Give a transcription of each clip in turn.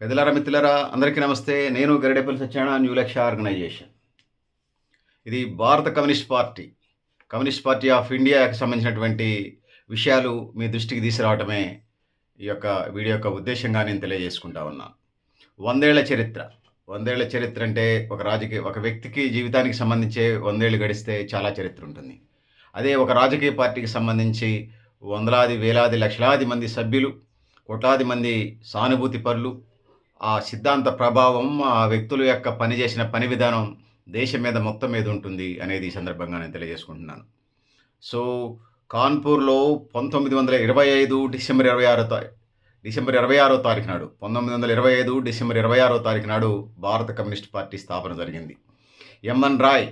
పెద్దలారా మిత్రులరా అందరికీ నమస్తే. నేను గరిడేపల్లి సత్యాన న్యూ లక్ష్య ఆర్గనైజేషన్. ఇది భారత communist party communist party of ఇండియాకి సంబంధించినటువంటి విషయాలు మీ దృష్టికి తీసుకురావటమే ఈ యొక్క వీడియో యొక్క ఉద్దేశంగా నేను తెలియజేసుకుంటా ఉన్నాను వందేళ్ళ చరిత్ర. వందేళ్ళ చరిత్ర అంటే ఒక రాజకీయ ఒక వ్యక్తికి జీవితానికి సంబంధించే వందేళ్ళు గడిస్తే చాలా చరిత్ర ఉంటుంది. అదే ఒక రాజకీయ పార్టీకి సంబంధించి వందలాది వేలాది లక్షలాది మంది సభ్యులు కోట్లాది మంది సానుభూతి పరులు ఆ సిద్ధాంత ప్రభావం ఆ వ్యక్తుల యొక్క పనిచేసిన పని విధానం దేశం మీద మొత్తం మీద ఉంటుంది అనేది ఈ సందర్భంగా నేను తెలియజేసుకుంటున్నాను. సో కాన్పూర్లో పంతొమ్మిది వందల ఇరవై ఐదు డిసెంబర్ ఇరవై ఆరో డిసెంబర్ ఇరవై ఆరో తారీఖు నాడు పంతొమ్మిది వందల ఇరవై ఐదు డిసెంబర్ ఇరవై ఆరో తారీఖు నాడు భారత కమ్యూనిస్ట్ పార్టీ స్థాపన జరిగింది. ఎంఎన్ రాయ్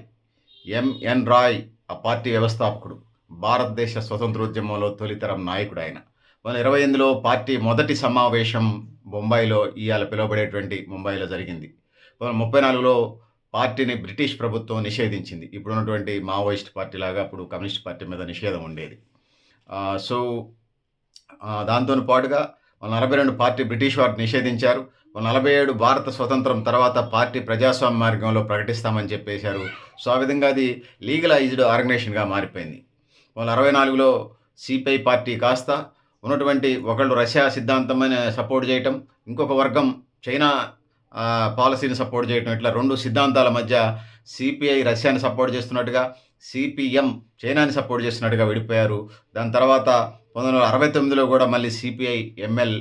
ఎంఎన్ రాయ్ ఆ పార్టీ వ్యవస్థాపకుడు భారతదేశ స్వతంత్రోద్యమంలో తొలితరం నాయకుడు ఆయన. మన ఇరవై ఎనిమిదిలో పార్టీ మొదటి సమావేశం బొంబాయిలో ఇవాళ పిలువబడేటువంటి ముంబైలో జరిగింది. ముప్పై నాలుగులో పార్టీని బ్రిటిష్ ప్రభుత్వం నిషేధించింది. ఇప్పుడు ఉన్నటువంటి మావోయిస్ట్ పార్టీ లాగా అప్పుడు కమ్యూనిస్ట్ పార్టీ మీద నిషేధం ఉండేది. సో దాంతో పాటుగా నలభై రెండు పార్టీ బ్రిటిష్ వారు నిషేధించారు. నలభై ఏడు భారత స్వతంత్రం తర్వాత పార్టీ ప్రజాస్వామ్య మార్గంలో ప్రకటిస్తామని చెప్పేశారు. సో ఆ విధంగా అది లీగలైజ్డ్ ఆర్గనైజేషన్గా మారిపోయింది. మన అరవై నాలుగులో సిపిఐ పార్టీ కాస్త ఉన్నటువంటి ఒకళ్ళు రష్యా సిద్ధాంతమని సపోర్ట్ చేయటం ఇంకొక వర్గం చైనా పాలసీని సపోర్ట్ చేయటం ఇట్లా రెండు సిద్ధాంతాల మధ్య సిపిఐ రష్యాని సపోర్ట్ చేస్తున్నట్టుగా సిపిఎం చైనాని సపోర్ట్ చేస్తున్నట్టుగా విడిపోయారు. దాని తర్వాత పంతొమ్మిది వందల అరవై తొమ్మిదిలో కూడా మళ్ళీ సిపిఐ ఎంఎల్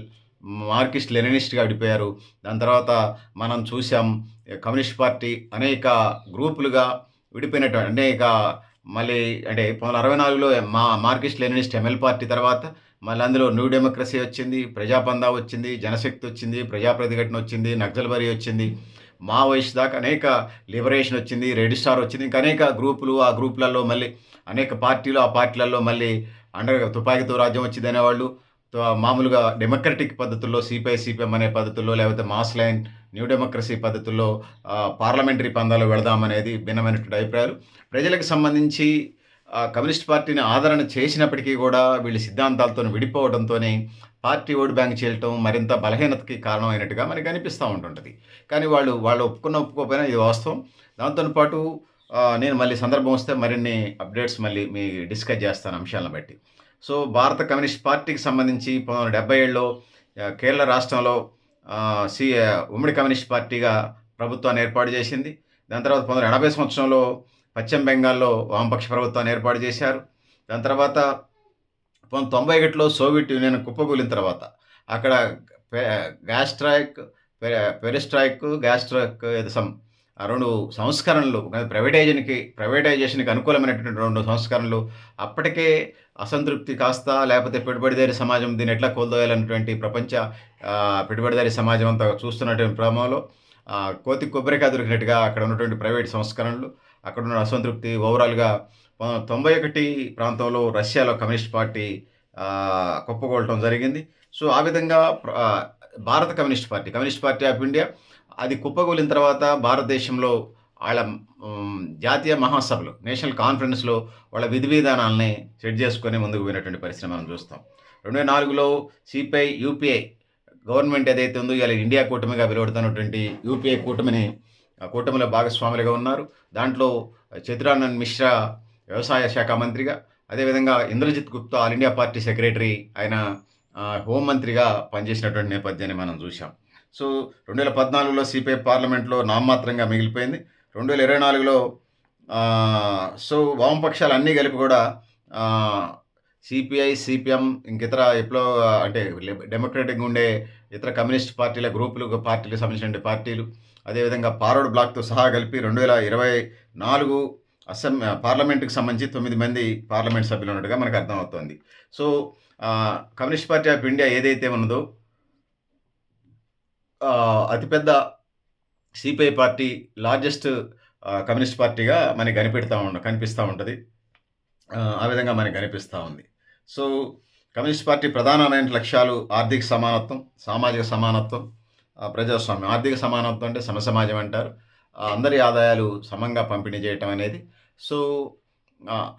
మార్కిస్ట్ లెనినిస్ట్గా విడిపోయారు. దాని తర్వాత మనం చూసాం కమ్యూనిస్ట్ పార్టీ అనేక గ్రూపులుగా విడిపోయినట్టు అనేక మళ్ళీ అంటే పంతొమ్మిది వందల అరవై నాలుగులో మా మార్కిస్ట్ లెనినిస్ట్ ఎంఎల్ పార్టీ తర్వాత మళ్ళీ అందులో న్యూ డెమోక్రసీ వచ్చింది ప్రజాపందా వచ్చింది జనశక్తి వచ్చింది ప్రజా ప్రతిఘటన వచ్చింది నక్సల్బరీ వచ్చింది. మా వయసు దాకా అనేక లిబరేషన్ వచ్చింది రెడ్ స్టార్ వచ్చింది. ఇంకా అనేక గ్రూపులు ఆ గ్రూపులలో మళ్ళీ అనేక పార్టీలు ఆ పార్టీలలో మళ్ళీ అండర్ తుపాకీతో రాజ్యం వచ్చింది అనేవాళ్ళు మామూలుగా డెమోక్రటిక్ పద్ధతుల్లో సిపిఐ సిపిఎం అనే పద్ధతుల్లో లేకపోతే మాస్ లైన్ న్యూ డెమోక్రసీ పద్ధతుల్లో పార్లమెంటరీ పందాలు వెళదామనేది భిన్నమైనటువంటి అభిప్రాయాలు. ప్రజలకు సంబంధించి కమ్యూనిస్ట్ పార్టీని ఆదరణ చేసినప్పటికీ కూడా వీళ్ళ సిద్ధాంతాలతో విడిపోవడంతోనే పార్టీ ఓటు బ్యాంక్ చేయటం మరింత బలహీనతకి కారణమైనట్టుగా మనకి అనిపిస్తూ ఉంటుంటుంది. కానీ వాళ్ళు వాళ్ళు ఒప్పుకున్న ఒప్పుకోకపోయినా ఇది వాస్తవం. దాంతో పాటు నేను మళ్ళీ సందర్భం వస్తే మరిన్ని అప్డేట్స్ మళ్ళీ మీ డిస్కస్ చేస్తాను అంశాలను బట్టి. సో భారత కమ్యూనిస్ట్ పార్టీకి సంబంధించి పంతొమ్మిది వందల డెబ్బై ఏడులో కేరళ రాష్ట్రంలో సి ఉమ్మడి కమ్యూనిస్ట్ పార్టీగా ప్రభుత్వాన్ని ఏర్పాటు చేసింది. దాని తర్వాత పంతొమ్మిది ఎనభై సంవత్సరంలో పశ్చిమ బెంగాల్లో వామపక్ష ప్రభుత్వాన్ని ఏర్పాటు చేశారు. దాని తర్వాత పంతొమ్మిది తొంభై ఒకటిలో సోవియట్ యూనియన్ కుప్పకూలిన తర్వాత అక్కడ గ్యాస్ట్రాయిక్ పెరిస్ట్రాయిక్ గ్యాస్ట్రాయిక్ సమ్ రెండు సంస్కరణలు ప్రైవేటైజేషన్కి ప్రైవేటైజేషన్కి అనుకూలమైనటువంటి రెండు సంస్కరణలు అప్పటికే అసంతృప్తి కాస్త లేకపోతే పెట్టుబడిదారి సమాజం దీన్ని ఎట్లా కోల్దోయాలన్నటువంటి ప్రపంచ పెట్టుబడిదారి సమాజం అంతా చూస్తున్నటువంటి క్రమంలో కోతి కొబ్బరికాయ దొరికినట్టుగా అక్కడ ఉన్నటువంటి ప్రైవేట్ సంస్కరణలు అక్కడ ఉన్న అసంతృప్తి ఓవరాల్గా తొంభై ఒకటి ప్రాంతంలో రష్యాలో కమ్యూనిస్ట్ పార్టీ కుప్పగొలటం జరిగింది. సో ఆ విధంగా భారత communist party communist party of India అది కుప్పగూలిన తర్వాత భారతదేశంలో వాళ్ళ జాతీయ మహాసభలు నేషనల్ కాన్ఫరెన్స్లో వాళ్ళ విధి విధానాలని సెట్ చేసుకొని ముందుకు పోయినటువంటి పరిస్థితి మనం చూస్తాం. రెండు వేల నాలుగులో సిపిఐ యూపీఐ గవర్నమెంట్ ఏదైతే ఉందో ఇలా ఇండియా కూటమిగా వెలువడుతున్నటువంటి యూపీఐ కూటమిని కూటమిలో భాగస్వాములుగా ఉన్నారు. దాంట్లో చతురానంద్ మిశ్రా వ్యవసాయ శాఖ మంత్రిగా అదేవిధంగా Indrajit Gupta all India party secretary ఆయన హోంమంత్రిగా పనిచేసినటువంటి నేపథ్యాన్ని మనం చూసాం సో రెండు వేల పద్నాలుగులో సిపిఐ పార్లమెంట్లో నామమాత్రంగా మిగిలిపోయింది. రెండు వేల ఇరవై నాలుగులో సో వామపక్షాలు అన్నీ కలిపి కూడా సిపిఐ సిపిఎం ఇంకితర ఎప్పుడో అంటే డెమోక్రటిక్గా ఉండే ఇతర కమ్యూనిస్ట్ పార్టీల గ్రూపులు పార్టీలకు సంబంధించిన పార్టీలు అదేవిధంగా పారోడ్ బ్లాక్తో సహా కలిపి రెండు వేల ఇరవై నాలుగు అసెం పార్లమెంట్కి సంబంధించి తొమ్మిది మంది పార్లమెంట్ సభ్యులు ఉన్నట్టుగా మనకు అర్థమవుతోంది. So communist party of India ఏదైతే ఉన్నదో అతిపెద్ద సిపిఐ పార్టీ లార్జెస్ట్ కమ్యూనిస్ట్ పార్టీగా మనకి కనిపెడతా ఉండ కనిపిస్తూ ఉంటుంది. ఆ, విధంగా మనకి కనిపిస్తూ ఉంది. సో కమ్యూనిస్ట్ పార్టీ ప్రధానమైన లక్ష్యాలు ఆర్థిక సమానత్వం సామాజిక సమానత్వం ప్రజాస్వామ్యం. ఆర్థిక సమానత్వం అంటే సమసమాజం అంటారు. అందరి ఆదాయాలు సమంగా పంపిణీ చేయటం అనేది. సో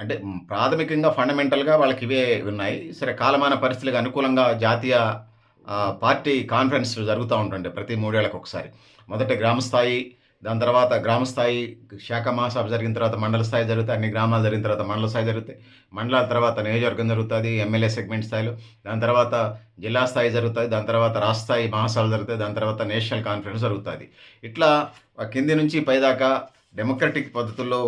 అంటే ప్రాథమికంగా ఫండమెంటల్గా వాళ్ళకి ఇవే ఉన్నాయి. సరే కాలమాన పరిస్థితులకు అనుకూలంగా జాతీయ పార్టీ కాన్ఫరెన్స్లు జరుగుతూ ఉంటుండే ప్రతి మూడేళ్ళకు ఒకసారి మొదట గ్రామస్థాయి దాని తర్వాత గ్రామ స్థాయి శాఖ మహాసభ జరిగిన తర్వాత మండల స్థాయి జరుగుతాయి అన్ని గ్రామాలు జరిగిన తర్వాత మండల స్థాయి జరుగుతాయి. మండలాల తర్వాత నియోజకవర్గం జరుగుతుంది ఎమ్మెల్యే సెగ్మెంట్ స్థాయిలో. దాని తర్వాత జిల్లా స్థాయి జరుగుతుంది దాని తర్వాత రాష్ట్ర స్థాయి మహాసభలు జరుగుతాయి దాని తర్వాత నేషనల్ కాన్ఫరెన్స్ జరుగుతుంది. ఇట్లా ఆ కింది నుంచి పైదాకా డెమోక్రటిక్ పద్ధతుల్లో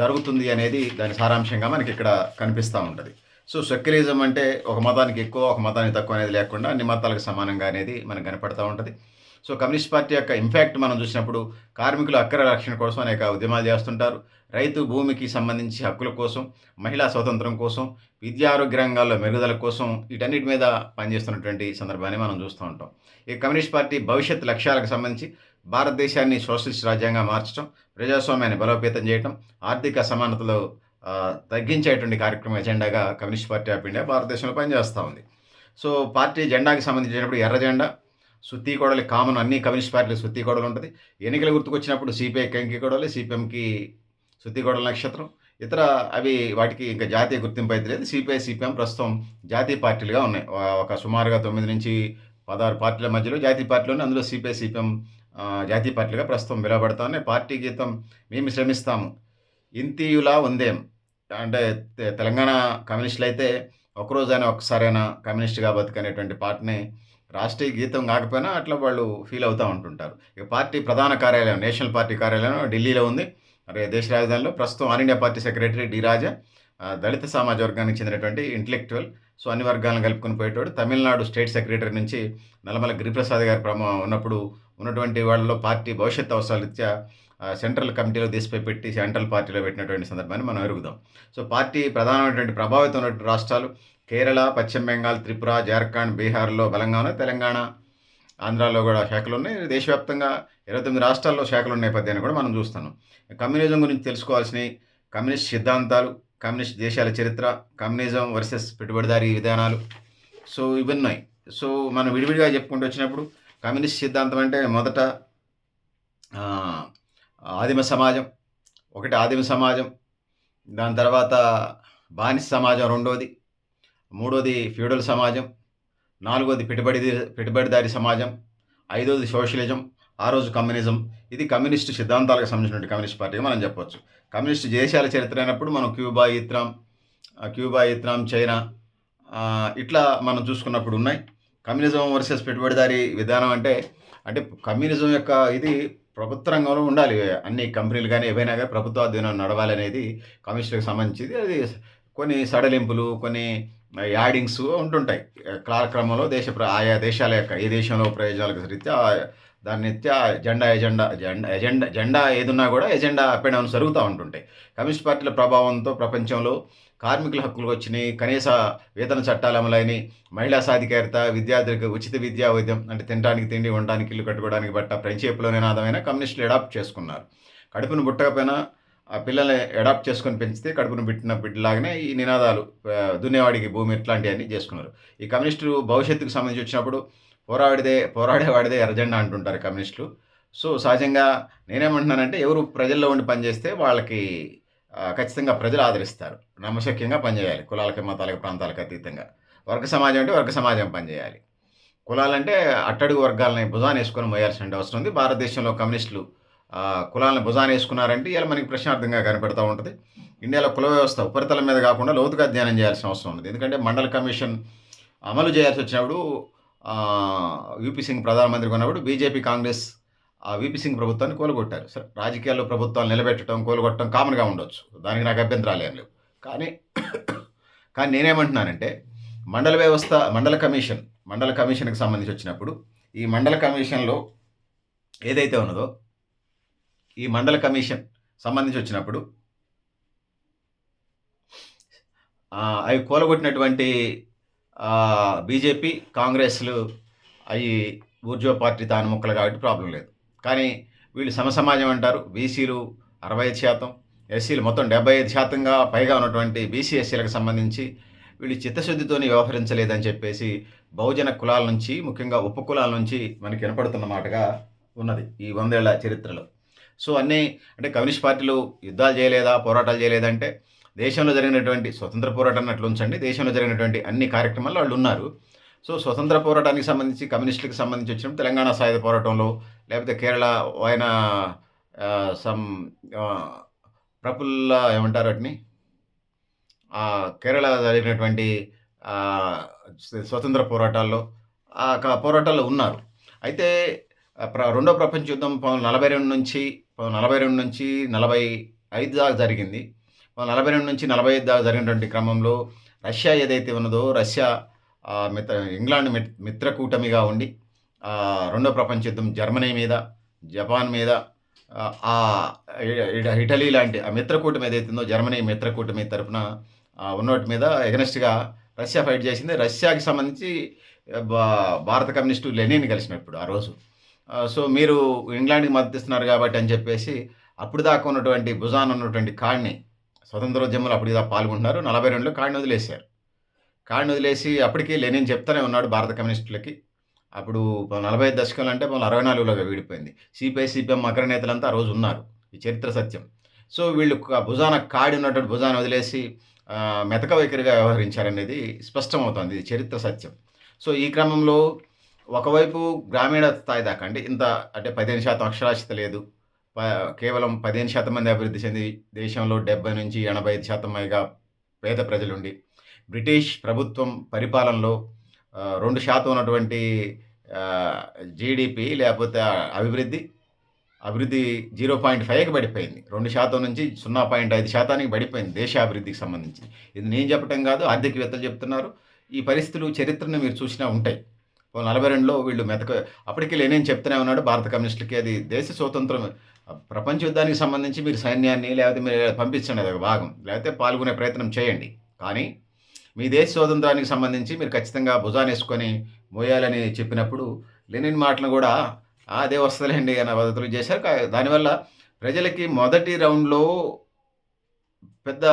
జరుగుతుంది అనేది దాని సారాంశంగా మనకి ఇక్కడ కనిపిస్తూ ఉంటుంది. సో సెక్యులరిజం అంటే ఒక మతానికి ఎక్కువ ఒక మతానికి తక్కువ అనేది లేకుండా అన్ని మతాలకు సమానంగా అనేది మనకు కనపడుతూ ఉంటుంది. సో కమ్యూనిస్ట్ పార్టీ యొక్క ఇంపాక్ట్ మనం చూసినప్పుడు కార్మికుల హక్కుల రక్షణ కోసం అనేక ఉద్యమాలు చేస్తుంటారు. రైతు భూమికి సంబంధించి హక్కుల కోసం మహిళా స్వాతంత్రం కోసం విద్యా ఆరోగ్య రంగాల్లో మెరుగుదల కోసం వీటన్నిటి మీద పనిచేస్తున్నటువంటి సందర్భాన్ని మనం చూస్తూ ఉంటాం. ఈ కమ్యూనిస్ట్ పార్టీ భవిష్యత్ లక్ష్యాలకు సంబంధించి భారతదేశాన్ని సోషలిస్ట్ రాజ్యాంగంగా మార్చడం ప్రజాస్వామ్యాన్ని బలోపేతం చేయడం ఆర్థిక సమానతలు తగ్గించేటువంటి కార్యక్రమం ఎజెండాగా కమ్యూనిస్ట్ పార్టీ ఆఫ్ ఇండియా భారతదేశంలో పనిచేస్తూ ఉంది. సో పార్టీ జెండాకి సంబంధించినప్పుడు ఎర్ర జెండా సుత్తి గొడవలు కామన్ అన్ని కమ్యూనిస్ట్ పార్టీలు సుత్తి గొడవలు ఉంటుంది. ఎన్నికల గుర్తుకొచ్చినప్పుడు సిపిఐ కంకి గొడవలు సిపిఎంకి సుత్తి గొడవల నక్షత్రం. ఇతర అవి వాటికి ఇంకా జాతీయ గుర్తింపు అయితే లేదు. సిపిఐ సిపిఎం ప్రస్తుతం జాతీయ పార్టీలుగా ఉన్నాయి. ఒక సుమారుగా తొమ్మిది నుంచి పదహారు పార్టీల మధ్యలో జాతీయ పార్టీలోనే అందులో సిపిఐ సిపిఎం జాతీయ పార్టీలుగా ప్రస్తుతం పిలువబడతా ఉన్నాయి పార్టీ గీతం మేము శ్రమిస్తాము. ఇంతియులా ఉందేం? అంటే తెలంగాణ కమ్యూనిస్టులు అయితే ఒకరోజైనా ఒక్కసారైనా కమ్యూనిస్ట్గా బతుకనేటువంటి పార్టీని రాష్ట్రీయ గీతం కాకపోయినా అట్లా వాళ్ళు ఫీల్ అవుతూ ఉంటుంటారు. ఇక పార్టీ ప్రధాన కార్యాలయం నేషనల్ పార్టీ కార్యాలయం ఢిల్లీలో ఉంది. అరే దేశ రాజధానిలో ప్రస్తుతం all India party secretary D Raja దళిత సమాజ వర్గానికి చెందినటువంటి ఇంటలెక్చువల్ సో అన్ని వర్గాలను కలుపుకొని పోయేటోడు. తమిళనాడు స్టేట్ సెక్రటరీ నుంచి నల్లమల గిరిప్రసాద్ గారి ప్రమా ఉన్నప్పుడు ఉన్నటువంటి వాళ్ళలో పార్టీ భవిష్యత్ అవసరాల రీత్యా సెంట్రల్ కమిటీలో తీసిపోయి పెట్టి సెంట్రల్ పార్టీలో పెట్టినటువంటి సందర్భాన్ని మనం ఎరుగుదాం. సో పార్టీ ప్రధానమైనటువంటి ప్రభావితం ఉన్నటువంటి రాష్ట్రాలు కేరళ పశ్చిమ బెంగాల్ త్రిపుర జార్ఖండ్ బీహార్లో బలంగా ఉన్నాయి తెలంగాణ ఆంధ్రాలో కూడా శాఖలు ఉన్నాయి. దేశవ్యాప్తంగా ఇరవై తొమ్మిది రాష్ట్రాల్లో శాఖలు ఉన్న నేపథ్యాన్ని కూడా మనం చూస్తున్నాం. కమ్యూనిజం గురించి తెలుసుకోవాల్సినవి కమ్యూనిస్ట్ సిద్ధాంతాలు కమ్యూనిస్ట్ దేశాల చరిత్ర కమ్యూనిజం వర్సెస్ పెట్టుబడిదారీ విధానాలు. సో ఇవి ఉన్నాయి. సో మనం విడివిడిగా చెప్పుకుంటూ వచ్చినప్పుడు కమ్యూనిస్ట్ సిద్ధాంతం అంటే మొదట ఆదిమ సమాజం ఒకటి ఆదిమ సమాజం దాని తర్వాత బానిస సమాజం రెండోది. మూడోది ఫ్యూడల్ సమాజం నాలుగోది పెట్టుబడి పెట్టుబడిదారి సమాజం ఐదోది సోషలిజం ఆ రోజు కమ్యూనిజం. ఇది కమ్యూనిస్టు సిద్ధాంతాలకు సంబంధించినటువంటి కమ్యూనిస్ట్ పార్టీగా మనం చెప్పొచ్చు. కమ్యూనిస్ట్ దేశాల చరిత్ర అయినప్పుడు మనం క్యూబా ఇత్రాం క్యూబా ఇత్రాం చైనా ఇట్లా మనం చూసుకున్నప్పుడు ఉన్నాయి. కమ్యూనిజం వర్సెస్ పెట్టుబడిదారి విధానం అంటే అంటే కమ్యూనిజం యొక్క ఇది ప్రభుత్వ రంగంలో ఉండాలి. అన్ని కంపెనీలు కానీ ఏవైనా కానీ ప్రభుత్వ అధ్యయనం నడవాలనేది కమ్యూనిస్టులకు సంబంధించింది. అది కొన్ని సడలింపులు కొన్ని యాడింగ్స్ ఉంటుంటాయి. కాలక్రమంలో దేశ ప్ర- ఆయా దేశాల యొక్క ఏ దేశంలో ప్రయోజనాలకు రీత్యా దాని నిత్యా జెండా ఎజెండా జెండా ఎజెండా జెండా ఏదున్నా కూడా ఎజెండా అప్ అండ్ డౌన్ జరుగుతూ ఉంటుంటాయి. కమ్యూనిస్ట్ పార్టీల ప్రభావంతో ప్రపంచంలో కార్మికుల హక్కులు వచ్చినాయి. కనీస వేతన చట్టాలు అమలైనవి మహిళా సాధికారిత విద్యార్థులకు ఉచిత విద్యా వైద్యం అంటే తినడానికి తిండి ఉండడానికి ఇల్లు కట్టుకోవడానికి బట్ట ఫ్రెండ్షిప్లో నినాదమైన కమ్యూనిస్టులు అడాప్ట్ చేసుకున్నారు. కడుపును బుట్టకపోయినా ఆ పిల్లల్ని అడాప్ట్ చేసుకొని పెంచితే కడుపును పెట్టిన బిడ్డలాగానే ఈ నినాదాలు దున్నేవాడికి భూమి ఇట్లాంటివన్నీ చేసుకున్నారు. ఈ కమ్యూనిస్టులు భవిష్యత్తుకు సంబంధించి వచ్చినప్పుడు పోరాడిదే పోరాడేవాడిదే ఎర్రజెండా అంటుంటారు కమ్యూనిస్టులు. సో సహజంగా నేనేమంటున్నానంటే ఎవరు ప్రజల్లో ఉండి పనిచేస్తే వాళ్ళకి ఖచ్చితంగా ప్రజలు ఆదరిస్తారు. నమ్మశక్యంగా పనిచేయాలి కులాలకి మతాలకి ప్రాంతాలకు అతీతంగా. వర్గ సమాజం అంటే వర్గ సమాజం పనిచేయాలి. కులాలంటే అట్టడుగు వర్గాలని భుజాన్ని వేసుకొని మోయాల్సిన అవసరం ఉంది. భారతదేశంలో కమ్యూనిస్టులు కులాలను భుజాన్ని వేసుకున్నారంటే ఇలా మనకి ప్రశ్నార్థంగా కనపడుతూ ఉంటుంది. ఇండియాలో కుల వ్యవస్థ ఉపరితలం మీద కాకుండా లోతుగా అధ్యయనం చేయాల్సిన అవసరం ఉంది ఎందుకంటే మండల కమిషన్ అమలు చేయాల్సి వచ్చినప్పుడు యూపీ సింగ్ ప్రధానమంత్రిగా ఉన్నప్పుడు బీజేపీ కాంగ్రెస్ ఆ వీపీ సింగ్ ప్రభుత్వాన్ని కోలుగొట్టారు సరే రాజకీయాల్లో ప్రభుత్వాలు నిలబెట్టడం కోలుగొట్టడం కామన్గా ఉండొచ్చు. దానికి నాకు అభ్యంతరాలు ఏం లేవు. కానీ కానీ నేనేమంటున్నానంటే మండల వ్యవస్థ మండల కమిషన్ మండల కమిషన్కి సంబంధించి వచ్చినప్పుడు ఈ మండల కమిషన్లో ఏదైతే ఉన్నదో ఈ మండల కమిషన్ సంబంధించి వచ్చినప్పుడు అవి కూలగొట్టినటువంటి బీజేపీ కాంగ్రెస్లు అవి ఊర్జో పార్టీ తాను ముక్కలు కాబట్టి ప్రాబ్లం లేదు. కానీ వీళ్ళు సమసమాజం అంటారు. బీసీలు అరవై ఐదు శాతం ఎస్సీలు మొత్తం డెబ్బై ఐదు శాతంగా పైగా ఉన్నటువంటి బీసీ ఎస్సీలకు సంబంధించి వీళ్ళు చిత్తశుద్ధితోని వ్యవహరించలేదని చెప్పేసి బహుజన కులాల నుంచి ముఖ్యంగా ఉప కులాల నుంచి మనకి వినపడుతున్న మాటగా ఉన్నది ఈ వందేళ్ళ చరిత్రలో. సో అన్నీ అంటే కమ్యూనిస్ట్ పార్టీలు యుద్ధాలు చేయలేదా పోరాటాలు చేయలేదంటే దేశంలో జరిగినటువంటి స్వతంత్ర పోరాటాన్ని అట్లా ఉంచండి దేశంలో జరిగినటువంటి అన్ని కార్యక్రమాల్లో వాళ్ళు ఉన్నారు. సో స్వతంత్ర పోరాటానికి సంబంధించి కమ్యూనిస్టులకు సంబంధించి వచ్చినప్పుడు తెలంగాణ సాయుధ పోరాటంలో లేకపోతే కేరళ ఆయన సమ్ ప్రఫుల్ల ఏమంటారు వాటిని? కేరళ జరిగినటువంటి స్వతంత్ర పోరాటాల్లో ఆ పోరాటాల్లో ఉన్నారు. అయితే రెండో ప్రపంచ యుద్ధం పంతొమ్మిది నలభై రెండు నుంచి నలభై రెండు నుంచి నలభై ఐదు దాకా జరిగింది. నలభై రెండు నుంచి నలభై ఐదు దాకా జరిగినటువంటి క్రమంలో రష్యా ఏదైతే ఉన్నదో రష్యా మిత్ర ఇంగ్లాండ్ మిత్రకూటమిగా ఉండి రెండో ప్రపంచ యుద్ధం జర్మనీ మీద జపాన్ మీద ఆ, ఇట- ఇటలీ లాంటి ఆ మిత్రకూటమి ఏదైతే ఉందో జర్మనీ మిత్రకూటమి తరపున ఉన్నోటి మీద ఎగనెస్ట్గా రష్యా ఫైట్ చేసింది. రష్యాకి సంబంధించి భా- భారత కమ్యూనిస్టు లెనిన్ కలిసినప్పుడు ఆ రోజు. సో మీరు ఇంగ్లాండ్కి మద్దతు ఇస్తున్నారు కాబట్టి అని చెప్పేసి అప్పుడు దాకా ఉన్నటువంటి భుజాన్ ఉన్నటువంటి కాడ్ని స్వతంత్రోద్యమంలో అప్పుడు దాకా పాల్గొంటున్నారు. నలభై రెండులో కాడిని వదిలేశారు. కాడిని వదిలేసి అప్పటికి లెనిన్ చెప్తానే ఉన్నాడు భారత కమ్యూనిస్టులకి. అప్పుడు నలభై ఐదు దశకంలో అంటే మన అరవై నాలుగులో విడిపోయింది. సిపిఐ సిపిఎం అగ్ర నేతలంతా ఆ రోజు ఉన్నారు. ఈ చరిత్ర సత్యం. సో వీళ్ళు భుజాన కాడి ఉన్నటువంటి భుజాన వదిలేసి మెతక వైఖరిగా వ్యవహరించారనేది స్పష్టమవుతుంది. ఇది చరిత్ర సత్యం. సో ఈ క్రమంలో ఒకవైపు గ్రామీణ స్థాయి దాకా అంటే ఇంత అంటే పదిహేను శాతం అక్షరాస్యత లేదు. ప- కేవలం పదిహేను శాతం మంది అభివృద్ధి చెంది దేశంలో డెబ్బై నుంచి ఎనభై ఐదు శాతం పైగా పేద ప్రజలుండి. బ్రిటిష్ ప్రభుత్వం పరిపాలనలో రెండు శాతం ఉన్నటువంటి జీడిపి లేకపోతే అభివృద్ధి అభివృద్ధి జీరో పాయింట్ ఫైవ్కి పడిపోయింది. రెండు శాతం నుంచి సున్నా పాయింట్ ఐదు శాతానికి పడిపోయింది దేశ అభివృద్ధికి సంబంధించి. ఇది నేను చెప్పటం కాదు ఆర్థికవేత్తలు చెప్తున్నారు. ఈ పరిస్థితులు చరిత్రను మీరు చూసినా ఉంటాయి. నలభై రెండులో వీళ్ళు మెతక అప్పటికి లేనేం చెప్తూనే ఉన్నాడు భారత కమ్యూనిస్టులకి. అది దేశ స్వతంత్రం ప్రపంచ యుద్ధానికి సంబంధించి మీరు సైన్యాన్ని లేకపోతే మీరు పంపించండి అది ఒక భాగం. లేకపోతే పాల్గొనే ప్రయత్నం చేయండి. కానీ మీ దేశ స్వాతంత్రానికి సంబంధించి మీరు ఖచ్చితంగా భుజానేసుకొని మోయాలని చెప్పినప్పుడు లెనిన్ మాటలు కూడా "ఆ, అదే వస్తలేండి అన్న పద్ధతులు చేశారు. దానివల్ల ప్రజలకి మొదటి రౌండ్లో పెద్ద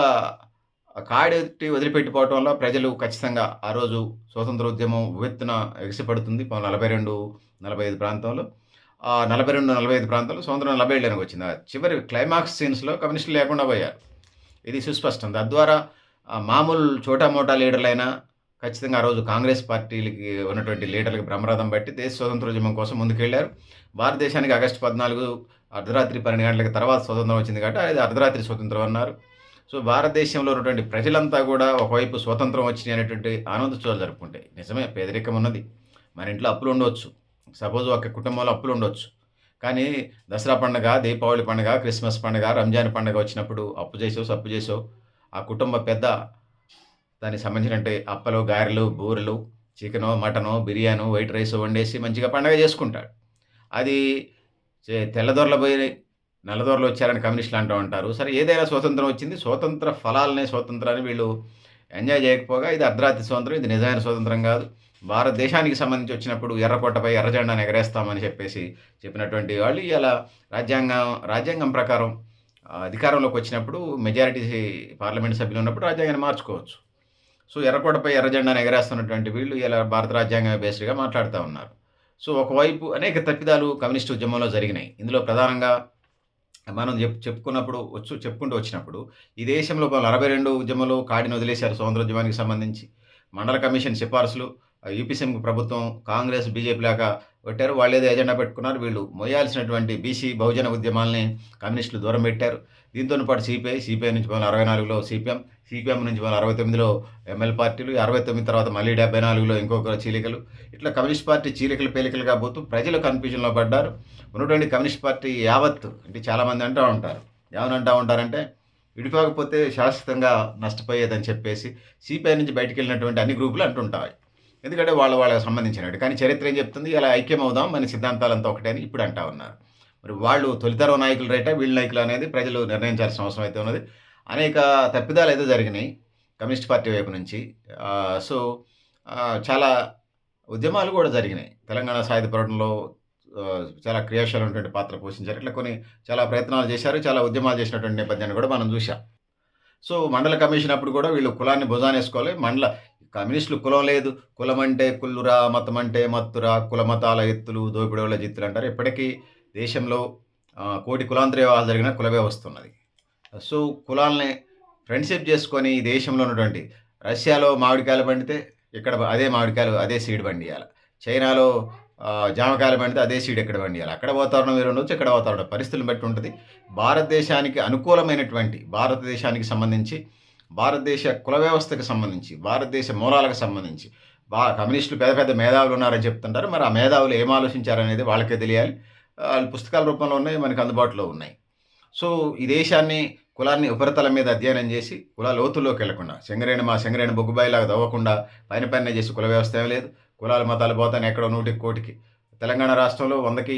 కాడి వదిలిపెట్టిపోవటం వల్ల ప్రజలు ఖచ్చితంగా ఆ రోజు స్వాతంత్రోద్యమం ఉవ్వెత్తున ఎగసిపడుతుంది. నలభై రెండు నలభై ఐదు ప్రాంతంలో ఆ నలభై రెండు నలభై ఐదు ప్రాంతాల్లో స్వాతంత్రం నలభై ఏళ్ళకి వచ్చింది. చివరి క్లైమాక్స్ సీన్స్లో కమ్యూనిస్టులు లేకుండా పోయారు. ఇది సుస్పష్టం. తద్వారా మామూలు చోటా మోటా లీడర్లైనా ఖచ్చితంగా ఆ రోజు కాంగ్రెస్ పార్టీలకి ఉన్నటువంటి లీడర్లకు బ్రహ్మరథం బట్టి దేశ స్వాతంత్రోద్యమం కోసం ముందుకెళ్ళారు భారతదేశానికి ఆగస్టు పద్నాలుగు అర్ధరాత్రి పన్నెండు గంటలకు తర్వాత స్వతంత్రం వచ్చింది కాబట్టి అది అర్ధరాత్రి స్వతంత్రం అన్నారు. సో భారతదేశంలో ఉన్నటువంటి ప్రజలంతా కూడా ఒకవైపు స్వతంత్రం వచ్చినాయి అనేటువంటి ఆనందోత్సవాలు జరుపుకుంటాయి. నిజమే పేదరికం ఉన్నది. మన ఇంట్లో అప్పులు ఉండవచ్చు సపోజ్ ఒక కుటుంబంలో అప్పులు ఉండవచ్చు కానీ దసరా పండగ దీపావళి పండగ క్రిస్మస్ పండగ రంజాన్ పండగ వచ్చినప్పుడు అప్పు చేసో సప్పు చేసో ఆ కుటుంబ పెద్ద దానికి సంబంధించినట్టు అప్పలు గారెలు బూరెలు chicken mutton biryani white rice వండేసి మంచిగా పండగ చేసుకుంటాడు. అది తెల్లదొరల పోయి నల్లదొరలు వచ్చారని కమ్యూనిస్టులు అంటూ ఉంటారు. సరే ఏదైనా స్వాతంత్రం వచ్చింది స్వాతంత్ర ఫలాలనే స్వతంత్రాన్ని వీళ్ళు ఎంజాయ్ చేయకపోగా ఇది అర్ధరాత్రి స్వాతంత్రం ఇది నిజమైన స్వాతంత్రం కాదు. భారతదేశానికి సంబంధించి వచ్చినప్పుడు ఎర్రకోటపై ఎర్రజెండాను ఎగరేస్తామని చెప్పేసి చెప్పినటువంటి వాళ్ళు ఇలా రాజ్యాంగం రాజ్యాంగం ప్రకారం అధికారంలోకి వచ్చినప్పుడు మెజారిటీ పార్లమెంట్ సభ్యులు ఉన్నప్పుడు రాజ్యాంగాన్ని మార్చుకోవచ్చు. సో ఎర్రకోటపై ఎర్రజెండాను ఎగరేస్తున్నటువంటి వీళ్ళు ఇలా భారత రాజ్యాంగ బేస్డ్గా మాట్లాడుతూ ఉన్నారు. సో ఒకవైపు అనేక తప్పిదాలు కమ్యూనిస్ట్ ఉద్యమంలో జరిగినాయి. ఇందులో ప్రధానంగా మనం చెప్ చెప్పుకున్నప్పుడు వచ్చు చెప్పుకుంటూ వచ్చినప్పుడు ఈ దేశంలో అరవై రెండు ఉద్యమంలో కాడిని వదిలేశారు స్వాతంత్రోద్యమానికి సంబంధించి. మండల కమిషన్ సిఫార్సులు యూపీసీఎం ప్రభుత్వం కాంగ్రెస్ బీజేపీ లాగా పెట్టారు. వాళ్ళు ఏదో ఎజెండా పెట్టుకున్నారు. వీళ్ళు మోయాల్సినటువంటి బీసీ బహుజన ఉద్యమాల్ని కమ్యూనిస్టులు దూరం పెట్టారు. దీంతో పాటు సిపిఐ సిపిఐ నుంచి మన అరవై నాలుగులో సిపిఎం సిపిఎం నుంచి మన అరవై తొమ్మిదిలో ఎమ్మెల్యే పార్టీలు అరవై తొమ్మిది తర్వాత మళ్ళీ డెబ్బై నాలుగులో ఇంకొక చీలికలు. ఇట్లా కమ్యూనిస్ట్ పార్టీ చీలికలు పేలికలుగా పోతూ ప్రజలు కన్ఫ్యూజన్లో పడ్డారు. ఉన్నటువంటి కమ్యూనిస్ట్ పార్టీ యావత్ అంటే చాలామంది అంటూ ఉంటారు. ఏమని అంటూ ఉంటారంటే విడిపోకపోతే శాశ్వతంగా నష్టపోయేదని చెప్పేసి సిపిఐ నుంచి బయటికి వెళ్ళినటువంటి అన్ని గ్రూపులు అంటుంటాయి. ఎందుకంటే వాళ్ళ వాళ్ళకి సంబంధించినట్టు కానీ చరిత్ర ఏం చెప్తుంది? ఇలా ఐక్యం అవుదాం మన సిద్ధాంతాలంతా ఒకటే అని ఇప్పుడు అంటా ఉన్నారు. మరి వాళ్ళు తొలితరం నాయకులు రేటా వీళ్ళ నాయకులు అనేది ప్రజలు నిర్ణయించాల్సిన అవసరం అయితే ఉన్నది. అనేక తప్పిదాలు అయితే జరిగినాయి కమ్యూనిస్ట్ పార్టీ వైపు నుంచి. సో చాలా ఉద్యమాలు కూడా జరిగినాయి. తెలంగాణ సాయుధ పోరాటంలో చాలా క్రియాశీలమైనటువంటి పాత్ర పోషించారు. ఇట్లా కొన్ని చాలా ప్రయత్నాలు చేశారు చాలా ఉద్యమాలు చేసినటువంటి నేపథ్యాన్ని కూడా మనం చూసాం సో మండల కమిషన్ అప్పుడు కూడా వీళ్ళు కులాన్ని భుజానేసుకోవాలి మండల కమ్యూనిస్టులు కులం లేదు. కులం అంటే కుల్లురా మతం అంటే మత్తురా కుల మతాల ఎత్తులు దోపిడోళ్ళ జిత్తులు అంటారు. ఇప్పటికీ దేశంలో కోటి కులాంతర వివాహాలు జరిగిన కుల వ్యవస్థ ఉన్నది. సో కులాలని ఫ్రెండ్షిప్ చేసుకొని ఈ దేశంలో ఉన్నటువంటి రష్యాలో మామిడికాయలు పండితే ఇక్కడ అదే మామిడికాయలు అదే సీడ్ పండియాలి. చైనాలో జామకాయలు పండితే అదే సీడ్ ఇక్కడ పండియాలి. అక్కడ వాతావరణం వేరు ఉండొచ్చు ఇక్కడ వాతావరణం పరిస్థితులను బట్టి ఉంటుంది. భారతదేశానికి అనుకూలమైనటువంటి భారతదేశానికి సంబంధించి భారతదేశ కుల వ్యవస్థకు సంబంధించి భారతదేశ మూలాలకు సంబంధించి బా కమ్యూనిస్టులు పెద్ద పెద్ద మేధావులు ఉన్నారని చెప్తుంటారు. మరి ఆ మేధావులు ఏం ఆలోచించారనేది వాళ్ళకే తెలియాలి. వాళ్ళ పుస్తకాల రూపంలో ఉన్నాయి మనకు అందుబాటులో ఉన్నాయి. సో ఈ దేశాన్ని కులాన్ని ఉపరితలం మీద అధ్యయనం చేసి కుల లోతుల్లోకి వెళ్ళకుండా శంగరేణి మా శంగరేణి బొగ్గుబాయిలాగా తవ్వకుండా పైన పైన చేసి కుల వ్యవస్థ ఏం లేదు. కులాల మతాలు పోతాను ఎక్కడో నూటికి కోటికి. తెలంగాణ రాష్ట్రంలో వందకి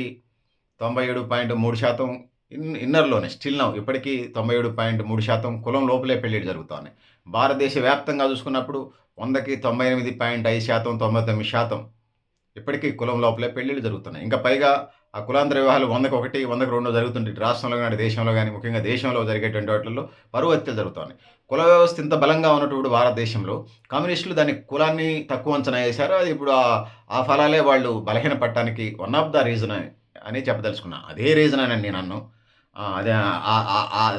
తొంభై ఏడు పాయింట్ మూడు శాతం ఇన్ ఇన్నర్లోనే స్టిల్ నౌ ఇప్పటికీ తొంభై ఏడు పాయింట్ మూడు శాతం కులం లోపలే పెళ్ళిళ్ళు జరుగుతున్నాయి భారతదేశ వ్యాప్తంగా చూసుకున్నప్పుడు వందకి తొంభై ఎనిమిది పాయింట్ ఐదు శాతం తొంభై తొమ్మిది శాతం ఇప్పటికీ కులం లోపలే పెళ్ళిళ్ళు జరుగుతున్నాయి. ఇంకా పైగా ఆ కులాంతర వివాహాలు వందకు ఒకటి వందకు రెండు జరుగుతుంటాయి. రాష్ట్రంలో కానీ దేశంలో కానీ ముఖ్యంగా దేశంలో జరిగేటువంటి వాటిల్లో పరువు హత్యలు జరుగుతున్నాయి కుల వ్యవస్థ ఇంత బలంగా ఉన్నటువంటి భారతదేశంలో కమ్యూనిస్టులు దాని కులాన్ని తక్కువ అంచనా వేశారు. అది ఇప్పుడు ఆ ఆ ఫలాలే వాళ్ళు బలహీన పట్టడానికి వన్ ఆఫ్ ద రీజన్ అని చెప్పదలుచుకున్నా. అదే రీజన్ అని నేను అన్నాను అదే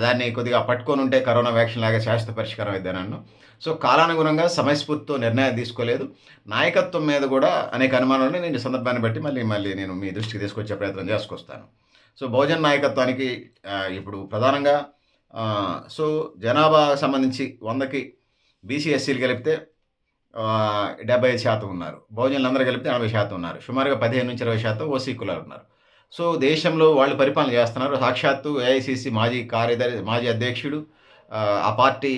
దాన్ని కొద్దిగా పట్టుకొని ఉంటే కరోనా వ్యాక్సిన్ లాగా శాశ్వత పరిష్కారం అయితే నన్ను. సో కాలానుగుణంగా సమయస్ఫూర్తితో నిర్ణయం తీసుకోలేదు. నాయకత్వం మీద కూడా అనేక అనుమానాలు నేను సందర్భాన్ని బట్టి మళ్ళీ మళ్ళీ నేను మీ దృష్టికి తీసుకొచ్చే ప్రయత్నం చేసుకొస్తాను. సో బహుజన్ నాయకత్వానికి ఇప్పుడు ప్రధానంగా సో జనాభా సంబంధించి వందకి బీసీ ఎస్సీలు కలిపితే డెబ్బై ఐదు శాతం ఉన్నారు. బహుజనులు అందరూ కలిపితే ఎనభై శాతం ఉన్నారు. సుమారుగా పదిహేను నుంచి ఇరవై శాతం ఓసీ కులాలు ఉన్నారు. సో దేశంలో వాళ్ళు పరిపాలన చేస్తున్నారు. సాక్షాత్తు ఏఐసిసి మాజీ కార్యదర్శి మాజీ అధ్యక్షుడు ఆ, పార్టీ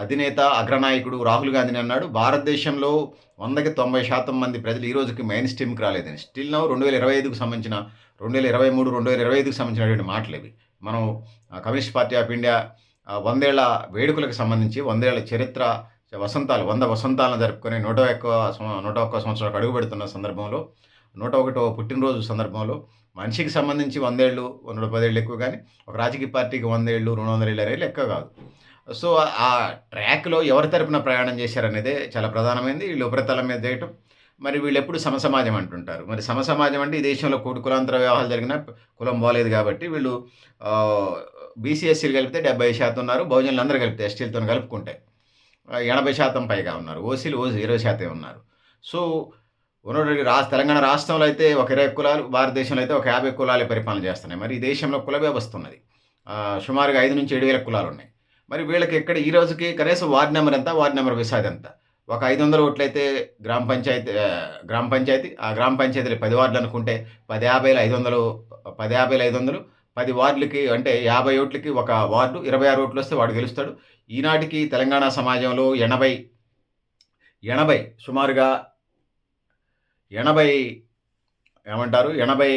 అధినేత అగ్రనాయకుడు రాహుల్ గాంధీని అన్నాడు. భారతదేశంలో వందకి తొంభై శాతం మంది ప్రజలు ఈ రోజుకి మెయిన్ స్ట్రీమ్కి రాలేదని స్టిల్ నౌ రెండు వేల ఇరవై ఐదుకు సంబంధించిన రెండు వేల ఇరవై మూడు రెండు వేల ఇరవై ఐదుకు సంబంధించినటువంటి మాటలు ఇవి. మనం కమ్యూనిస్ట్ పార్టీ ఆఫ్ ఇండియా వందేళ్ళ వేడుకలకు సంబంధించి వందేళ్ళ చరిత్ర వసంతాలు వంద వసంతాలను జరుపుకొని నూట ఎక్కువ నూట ఒక్క సంవత్సరాలకు అడుగుపెడుతున్న సందర్భంలో నూట ఒకటో పుట్టినరోజు సందర్భంలో మనిషికి సంబంధించి వందేళ్ళు నూట పదేళ్ళు ఎక్కువ కానీ ఒక రాజకీయ పార్టీకి వందేళ్ళు రెండు వందల ఏళ్ళు అనేది ఎక్కువ కాదు. సో ఆ ట్రాక్లో ఎవరి తరపున ప్రయాణం చేశారనేదే చాలా ప్రధానమైనది వీళ్ళు ఉపరితలం మీద చేయటం మరి వీళ్ళు ఎప్పుడు సమసమాజం అంటుంటారు. మరి సమసమాజం అంటే ఈ దేశంలో కోటి కులాంతర వివాహాలు జరిగిన కులం బాలేదు కాబట్టి వీళ్ళు బీసీఎస్సీలు కలిపితే డెబ్బై శాతం ఉన్నారు బహుజనులు అందరూ కలిపితే ఎస్టీలతో కలుపుకుంటే. ఎనభై శాతం పైగా ఉన్నారు. ఓసీలు ఓసీ ఇరవై శాతం ఉన్నారు. సో ఉన్నటువంటి రాష్ట్ర తెలంగాణ రాష్ట్రంలో అయితే ఒక ఇరవై కులాలు భారతదేశంలో అయితే ఒక యాభై కులాలు పరిపాలన చేస్తున్నాయి. మరి ఈ దేశంలో కుల వ్యవస్థ ఉన్నది. సుమారుగా ఐదు నుంచి ఏడు వేల కులాలు ఉన్నాయి. మరి వీళ్ళకి ఎక్కడ ఈ రోజుకి కనీసం వార్డు నెంబర్ ఎంత వార్డు నెంబర్ విసాది ఎంత? ఒక ఐదు వందల ఓట్లయితే గ్రామ పంచాయతీ ఆ, గ్రామ పంచాయతీ ఆ గ్రామ పంచాయతీలు పది వార్డులు అనుకుంటే పది యాభైలు ఐదు వందలు పది యాభైలు ఐదు వందలు పది వార్డులకి అంటే యాభై ఓట్లకి ఒక వార్డు ఇరవై ఆరు ఓట్లు వస్తే వాడు గెలుస్తాడు. ఈనాటికి తెలంగాణ సమాజంలో ఎనభై ఎనభై సుమారుగా ఎనభై ఏమంటారు? ఎనభై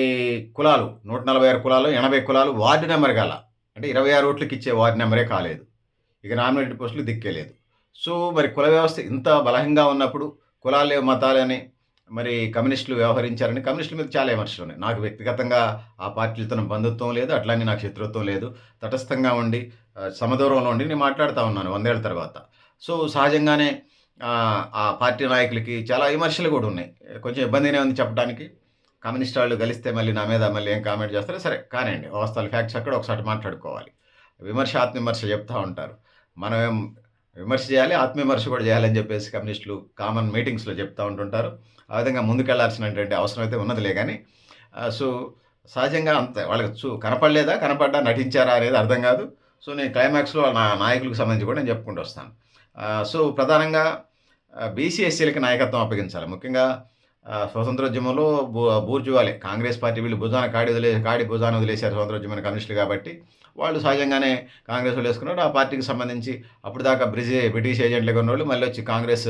కులాలు నూట నలభై ఆరు కులాలు ఎనభై కులాలు వార్డు నెంబర్ గల. అంటే ఇరవై ఆరు ఓట్లకి ఇచ్చే వార్డు నెంబరే కాలేదు. ఇక నామినేటెడ్ పోస్టులు దిక్కేలేదు. సో మరి కుల వ్యవస్థ ఇంత బలహంగా ఉన్నప్పుడు కులాలే మతాలని మరి కమ్యూనిస్టులు వ్యవహరించారని కమ్యూనిస్టుల మీద చాలా విమర్శలు ఉన్నాయి. నాకు వ్యక్తిగతంగా ఆ పార్టీలతో బంధుత్వం లేదు అట్లానే నాకు శత్రుత్వం లేదు. తటస్థంగా ఉండి సమదూరంలో ఉండి నేను మాట్లాడుతూ ఉన్నాను వందేళ్ళ తర్వాత. సో సహజంగానే ఆ, పార్టీ నాయకులకి చాలా విమర్శలు కూడా ఉన్నాయి. కొంచెం ఇబ్బందిగానే ఉంది చెప్పడానికి. కమ్యూనిస్ట్ వాళ్ళు కలిస్తే మళ్ళీ నా మీద మళ్ళీ ఏం కామెంట్ చేస్తారో సరే కానివ్వండి. వాస్తవాలు ఫ్యాక్ట్స్ అక్కడ ఒకసారి మాట్లాడుకోవాలి. విమర్శ ఆత్మవిమర్శ చెప్తూ ఉంటారు. మనం ఏం విమర్శ చేయాలి ఆత్మవిమర్శ కూడా చేయాలని చెప్పేసి కమ్యూనిస్టులు కామన్ మీటింగ్స్లో చెప్తూ ఉంటుంటారు. ఆ విధంగా ముందుకెళ్ళాల్సినటువంటి అవసరం అయితే ఉన్నదిలే కానీ సో సహజంగా అంత. వాళ్ళకి చూ కనపడలేదా కనపడ్డా నటించారా అనేది అర్థం కాదు. సో నేను క్లైమాక్స్లో నా నాయకులకు సంబంధించి కూడా నేను చెప్పుకుంటూ వస్తాను. సో ప్రధానంగా బీసీఎస్సీలకి నాయకత్వం అప్పగించాలి. ముఖ్యంగా స్వతంత్రోద్యమంలో బూ బూర్జువాలే కాంగ్రెస్ పార్టీ వీళ్ళు భుజాన కాడి వదిలే కాడి భుజాన వదిలేశారు స్వతంత్రోద్యమైన కమ్యూనిస్టులు కాబట్టి వాళ్ళు సహజంగానే కాంగ్రెస్ వాళ్ళు వేసుకున్నారు. ఆ పార్టీకి సంబంధించి అప్పుడు దాకా బ్రిజే బ్రిటిష్ ఏజెంట్లుగా ఉన్న వాళ్ళు మళ్ళీ వచ్చి కాంగ్రెస్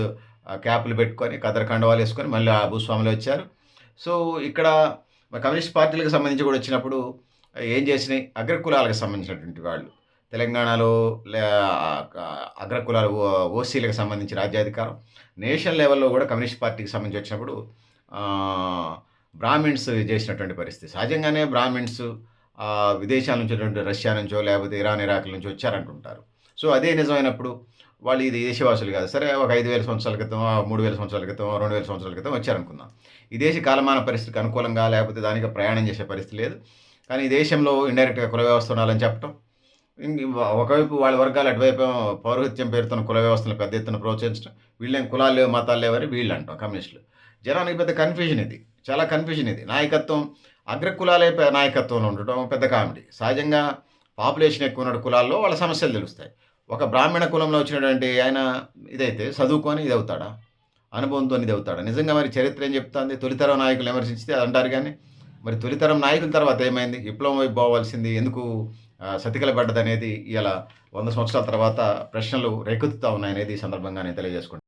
క్యాప్లు పెట్టుకొని కదరకండవాలు వేసుకొని మళ్ళీ ఆ భూస్వాములు వచ్చారు. సో ఇక్కడ కమ్యూనిస్ట్ పార్టీలకు సంబంధించి కూడా వచ్చినప్పుడు ఏం చేసినాయి? అగ్రకులాలకు సంబంధించినటువంటి వాళ్ళు. తెలంగాణలో లే- అగ్రకులాలు ఓ- ఓసీలకు సంబంధించి రాజ్యాధికారం. నేషనల్ లెవెల్లో కూడా కమ్యూనిస్ట్ పార్టీకి సంబంధించి వచ్చినప్పుడు బ్రాహ్మిన్స్ చేసినటువంటి పరిస్థితి. సహజంగానే బ్రాహ్మిన్స్ విదేశాల నుంచి రష్యా నుంచో లేకపోతే ఇరాన్ ఇరాక్ నుంచి వచ్చారంటుంటారు. సో అదే నిజమైనప్పుడు వాళ్ళు ఇది దేశవాసులు కాదు. సరే ఒక ఐదు వేల సంవత్సరాల క్రితం ఆ మూడు వేల సంవత్సరాల క్రితం రెండు వేల సంవత్సరాల క్రితం వచ్చారనుకుందాం. ఈ దేశ కాలమాన పరిస్థితికి అనుకూలంగా లేకపోతే దానికి ప్రయాణం చేసే పరిస్థితి లేదు. కానీ ఈ దేశంలో ఇండైరెక్ట్గా కుల వ్యవస్థ ఉండాలని చెప్పడం ఒకవైపు వాళ్ళ వర్గాలు అటువైపు పౌరహిత్యం పేరుతో కుల వ్యవస్థను పెద్ద ఎత్తున ప్రోత్సహించడం వీళ్ళేం కులాలు లేవు మతాలు లేవని వీళ్ళు అంటాం కమ్యూనిస్టులు. జనానికి పెద్ద కన్ఫ్యూజన్ ఇది. చాలా కన్ఫ్యూజన్ ఇది. నాయకత్వం అగ్రకులాలే పె- నాయకత్వంలో ఉండటం పెద్ద కామెడీ. సహజంగా పాపులేషన్ ఎక్కువ ఉన్న కులాల్లో వాళ్ళ సమస్యలు తెలుస్తాయి. ఒక బ్రాహ్మణ కులంలో వచ్చినటువంటి ఆయన ఇదైతే చదువుకొని ఇది అవుతాడా? అనుభవంతో ఇది అవుతాడా? నిజంగా మరి చరిత్ర ఏం చెప్తుంది? తొలితరం నాయకులు విమర్శించితే అది అంటారు కానీ మరి తొలితరం నాయకుల తర్వాత ఏమైంది? విప్లవం వైపు పోవాల్సింది ఎందుకు? సతికల సతికిల అనేది ఇలా వంద సంవత్సరాల తర్వాత ప్రశ్నలు రేకెత్తుతా ఉన్నాయనేది ఈ సందర్భంగా నేను తెలియజేసుకుంటాను